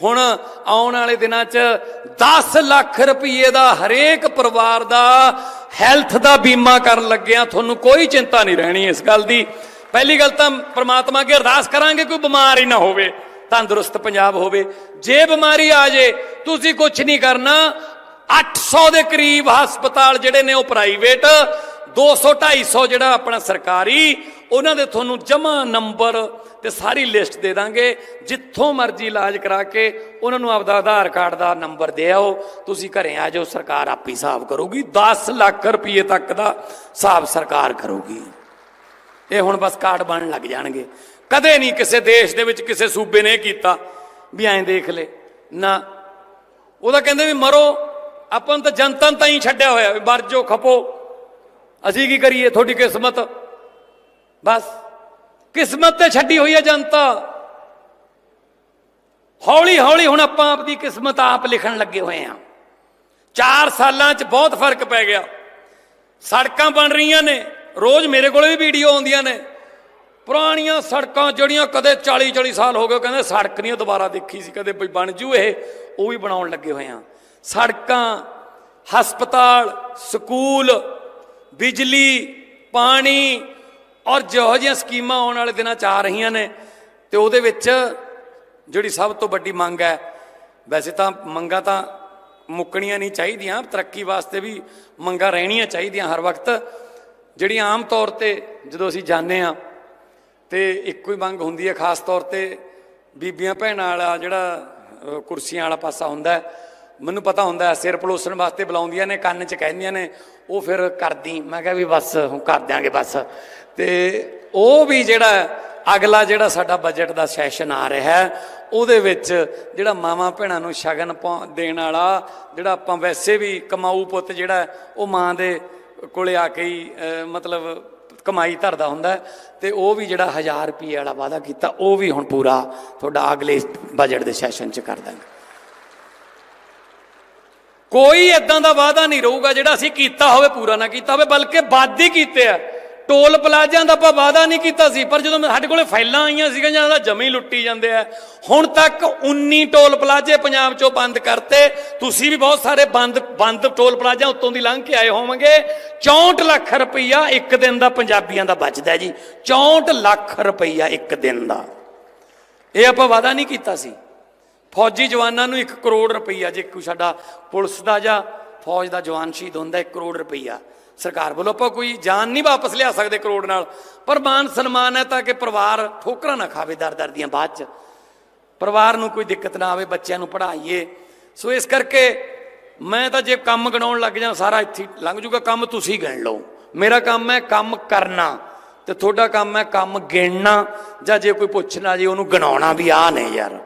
ਹੁਣ ਆਉਣ ਵਾਲੇ ਦਿਨਾਂ 'ਚ 10 ਲੱਖ ਰੁਪਏ ਦਾ ਹਰੇਕ ਪਰਿਵਾਰ ਦਾ ਹੈਲਥ ਦਾ ਬੀਮਾ ਕਰਨ ਲੱਗਿਆ, ਤੁਹਾਨੂੰ ਕੋਈ ਚਿੰਤਾ ਨਹੀਂ ਰਹਿਣੀ ਇਸ ਗੱਲ ਦੀ। ਪਹਿਲੀ ਗੱਲ ਤਾਂ ਪ੍ਰਮਾਤਮਾ ਅੱਗੇ ਅਰਦਾਸ ਕਰਾਂਗੇ ਕੋਈ ਬਿਮਾਰ ਹੀ ਨਾ ਹੋਵੇ, ਤੰਦਰੁਸਤ ਪੰਜਾਬ ਹੋਵੇ। ਜੇ ਬਿਮਾਰੀ ਆ ਜੇ, ਤੁਸੀਂ ਕੁਝ ਨਹੀਂ ਕਰਨਾ 800 ਦੇ ਕਰੀਬ ਹਸਪਤਾਲ ਜਿਹੜੇ ਨੇ ਉਹ ਪ੍ਰਾਈਵੇਟ 200 250 ਜਿਹੜਾ ਆਪਣਾ ਸਰਕਾਰੀ, ਉਹਨਾਂ ਦੇ ਤੁਹਾਨੂੰ ਜਮਾ ਨੰਬਰ ਤੇ ਸਾਰੀ ਲਿਸਟ ਦੇ ਦਾਂਗੇ। ਜਿੱਥੋਂ ਮਰਜ਼ੀ ਇਲਾਜ ਕਰਾ ਕੇ ਉਹਨਾਂ ਨੂੰ ਆਪਦਾ ਆਧਾਰ ਕਾਰਡ ਦਾ ਨੰਬਰ ਦੇ ਆਓ। ਤੁਸੀਂ ਘਰੇ ਆ ਜਾਓ, ਸਰਕਾਰ ਆਪੇ ਹਿਸਾਬ ਕਰੂਗੀ। 10 ਲੱਖ ਰੁਪਏ ਤੱਕ ਦਾ ਹਿਸਾਬ ਸਰਕਾਰ ਕਰੂਗੀ। ਇਹ ਹੁਣ ਬਸ ਕਾਰਡ ਬਣਨ ਲੱਗ ਜਾਣਗੇ। ਕਦੇ ਨਹੀਂ ਕਿਸੇ ਦੇਸ਼ ਦੇ ਵਿੱਚ ਕਿਸੇ ਸੂਬੇ ਨੇ ਇਹ ਕੀਤਾ ਵੀ ਐਂ ਦੇਖ ਲੈ। ਨਾ। ਉਹਦਾ ਕਹਿੰਦੇ ਵੀ ਮਰੋ, ਆਪਾਂ ਨੂੰ ਤਾਂ ਜਨਤਾ ਤਾਂ ਹੀ ਛੱਡਿਆ ਹੋਇਆ ਵੀ ਮਰ ਜੋ ਖਪੋ। ਅਸੀਂ ਕੀ ਕਰੀਏ? ਤੁਹਾਡੀ ਕਿਸਮਤ। ਬਸ। ਕਿਸਮਤ ਤੇ ਛੱਡੀ ਹੋਈ ਹੈ ਜਨਤਾ। ਹੌਲੀ ਹੌਲੀ ਹੁਣ ਆਪਾਂ ਆਪਦੀ ਕਿਸਮਤ ਆਪ ਲਿਖਣ ਲੱਗੇ ਹੋਏ ਆ। 4 ਸਾਲਾਂ 'ਚ ਬਹੁਤ ਫ਼ਰਕ ਪੈ ਗਿਆ। ਸੜਕਾਂ ਬਣ ਰਹੀਆਂ ਨੇ। ਰੋਜ਼ ਮੇਰੇ ਕੋਲੇ ਵੀ ਵੀਡੀਓ ਆਉਂਦੀਆਂ ਨੇ। ਪੁਰਾਣੀਆਂ ਸੜਕਾਂ ਜਿਹੜੀਆਂ ਕਦੇ 40 40 ਸਾਲ ਹੋ ਗਏ, ਕਹਿੰਦੇ ਸੜਕ ਨਹੀਂ ਉਹ ਦੁਬਾਰਾ ਦੇਖੀ ਸੀ, ਕਦੇ ਬਈ ਬਣ ਜੂ ਇਹ, ਉਹ ਵੀ ਬਣਾਉਣ ਲੱਗੇ ਹੋਏ ਆ। ਸੜਕਾਂ, ਹਸਪਤਾਲ, ਸਕੂਲ ਬਿਜਲੀ, ਪਾਣੀ ਔਰ ਜਿਹੋ ਜਿਹੀਆਂ ਸਕੀਮਾਂ ਆਉਣ ਵਾਲੇ ਦਿਨਾਂ ਚ ਆ ਰਹੀਆਂ ਨੇ ਤੇ ਉਹਦੇ ਵਿੱਚ ਜਿਹੜੀ ਸਭ ਤੋਂ ਵੱਡੀ ਮੰਗ ਹੈ, ਵੈਸੇ ਤਾਂ ਮੰਗਾਂ ਤਾਂ ਮੁੱਕਣੀਆਂ ਨਹੀਂ ਚਾਹੀਦੀਆਂ, ਤਰੱਕੀ ਵਾਸਤੇ ਵੀ ਮੰਗਾਂ ਰਹਿਣੀਆਂ ਚਾਹੀਦੀਆਂ ਹਰ ਵਕਤ। ਜਿਹੜੀ ਆਮ ਤੌਰ ਤੇ ਜਦੋਂ ਅਸੀਂ ਜਾਂਦੇ ਆ ਤੇ ਇੱਕੋ ਹੀ ਮੰਗ ਹੁੰਦੀ ਹੈ, ਖਾਸ ਤੌਰ ਤੇ ਬੀਬੀਆਂ, ਭੈਣਾਂ ਵਾਲਾ ਜਿਹੜਾ ਕੁਰਸੀਆਂ ਵਾਲਾ ਪਾਸਾ ਹੁੰਦਾ ਮੈਨੂੰ ਪਤਾ ਹੁੰਦਾ ਸਿਰ ਪਲੋਸਣ ਵਾਸਤੇ ਬੁਲਾਉਂਦੀਆਂ ਨੇ, ਕੰਨ 'ਚ ਕਹਿੰਦੀਆਂ ਨੇ, ਉਹ ਫਿਰ ਕਰਦੀ। ਮੈਂ ਕਿਹਾ ਵੀ ਬਸ, ਹੁਣ ਕਰ ਦਿਆਂਗੇ ਬਸ। ਤੇ ਉਹ ਵੀ ਜਿਹੜਾ ਅਗਲਾ ਜਿਹੜਾ ਸਾਡਾ ਬਜਟ ਦਾ ਸੈਸ਼ਨ ਆ ਰਿਹਾ ਹੈ, ਉਹਦੇ ਵਿੱਚ ਜਿਹੜਾ ਮਾਵਾਂ ਭੈਣਾਂ ਨੂੰ ਸ਼ਗਨ ਪਾ- ਦੇਣ ਵਾਲਾ, ਜਿਹੜਾ ਆਪਾਂ ਵੈਸੇ ਵੀ ਕਮਾਊ ਪੁੱਤ ਜਿਹੜਾ ਉਹ ਮਾਂ ਦੇ ਕੋਲੇ ਆ ਕੇ ਹੀ ਮਤਲਬ ਕਮਾਈ ਧਰਦਾ ਹੁੰਦਾ ਹੈ। ਤੇ ਉਹ ਵੀ ਜਿਹੜਾ 1000 ਰੁਪਏ ਵਾਲਾ ਵਾਅਦਾ ਕੀਤਾ, ਉਹ ਵੀ ਹੁਣ ਪੂਰਾ ਤੁਹਾਡਾ ਅਗਲੇ ਬਜਟ ਦੇ ਸੈਸ਼ਨ 'ਚ ਕਰ ਦਾਂਗੇ। ਕੋਈ ਇਦਾਂ ਦਾ ਵਾਅਦਾ ਨਹੀਂ ਰਹੂਗਾ ਜਿਹੜਾ ਅਸੀਂ ਕੀਤਾ ਹੋਵੇ, ਪੂਰਾ ਨਾ ਕੀਤਾ ਹੋਵੇ, ਬਲਕਿ ਵੱਧ ਹੀ ਕੀਤੇ ਆ। ਟੋਲ ਪਲਾਜ਼ਿਆਂ ਦਾ ਆਪਾਂ ਵਾਅਦਾ ਨਹੀਂ ਕੀਤਾ ਸੀ, ਪਰ ਜਦੋਂ ਸਾਡੇ ਕੋਲੇ ਫਾਈਲਾਂ ਆਈਆਂ ਸੀਗੀਆਂ ਜਾਂ ਦਾ ਜਮੀ ਲੁੱਟੀ ਜਾਂਦੇ ਆ, ਹੁਣ ਤੱਕ 19 ਟੋਲ ਪਲਾਜ਼ੇ ਪੰਜਾਬ 'ਚੋਂ ਬੰਦ ਕਰਤੇ। ਤੁਸੀਂ ਵੀ ਬਹੁਤ ਸਾਰੇ ਬੰਦ ਬੰਦ ਟੋਲ ਪਲਾਜ਼ਾ ਉੱਤੋਂ ਦੀ ਲੰਘ ਕੇ ਆਏ ਹੋਵੋਗੇ। 64 ਲੱਖ ਰੁਪਈਆ ਇੱਕ ਦਿਨ ਦਾ ਪੰਜਾਬੀਆਂ ਦਾ ਬਚਦਾ ਜੀ। 64 ਲੱਖ ਰੁਪਈਆ ਇੱਕ ਦਿਨ ਦਾ। ਇਹ ਆਪਾਂ ਵਾਅਦਾ ਨਹੀਂ ਕੀਤਾ ਸੀ। ਫੌਜੀ ਜਵਾਨਾਂ ਨੂੰ 1 ਕਰੋੜ ਰੁਪਈਆ, ਜੇ ਕੋਈ ਸਾਡਾ ਪੁਲਿਸ ਦਾ ਜਾਂ ਫੌਜ ਦਾ ਜਵਾਨ ਸ਼ਹੀਦ ਹੁੰਦਾ 1 ਕਰੋੜ ਰੁਪਈਆ। ਸਰਕਾਰ ਵੱਲੋਂ ਆਪਾਂ ਕੋਈ ਜਾਨ ਨਹੀਂ ਵਾਪਸ ਲਿਆ ਸਕਦੇ ਕਰੋੜ ਨਾਲ। ਪਰ ਮਾਨ ਸਨਮਾਨ ਹੈ ਤਾਂ ਕਿ ਪਰਿਵਾਰ ਠੋਕਰਾ ਨਾ ਖਾਵੇ ਦਰ ਦਰ ਦੀਆਂ ਬਾਅਦ ਚ। ਪਰਿਵਾਰ ਨੂੰ ਕੋਈ ਦਿੱਕਤ ਨਾ ਆਵੇ, ਬੱਚਿਆਂ ਨੂੰ ਪੜ੍ਹਾਈਏ। ਸੋ ਇਸ ਕਰਕੇ ਮੈਂ ਤਾਂ ਜੇ ਕੰਮ ਗਣਾਉਣ ਲੱਗ ਜਾਂ ਸਾਰਾ ਇੱਥੇ ਲੰਘ ਜੂਗਾ, ਕੰਮ ਤੁਸੀਂ ਗਿਣ ਲਓ। ਮੇਰਾ ਕੰਮ ਹੈ ਕੰਮ ਕਰਨਾ ਤੇ ਤੁਹਾਡਾ ਕੰਮ ਹੈ ਕੰਮ ਗਿਣਨਾ। ਜਾਂ ਜੇ ਕੋਈ ਪੁੱਛਣਾ ਜੀ, ਉਹਨੂੰ ਗਣਾਉਣਾ ਵੀ ਆ ਨਹੀਂ ਯਾਰ।